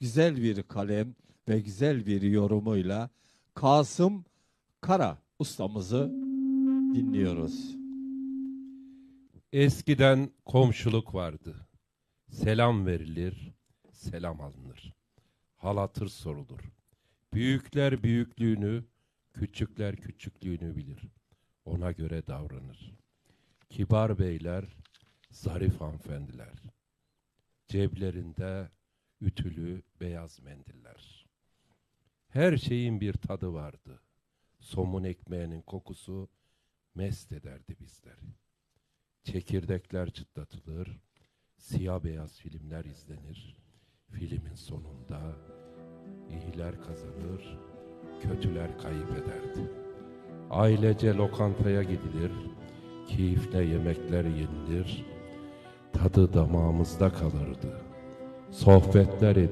güzel bir kalem ve güzel bir yorumuyla Kasım Kara ustamızı dinliyoruz. Eskiden komşuluk vardı. Selam verilir, selam alınır. Hal hatır sorulur. Büyükler büyüklüğünü, küçükler küçüklüğünü bilir. Ona göre davranır. Kibar beyler, zarif hanımefendiler. Ceblerinde ütülü beyaz mendiller. Her şeyin bir tadı vardı. Somun ekmeğinin kokusu mest ederdi bizleri. Çekirdekler çıtlatılır, siyah beyaz filmler izlenir. Filmin sonunda iyiler kazanır, kötüler kayıp ederdi. Ailece lokantaya gidilir, keyifle yemekler yenilir, tadı damağımızda kalırdı. Sohbetler edilir.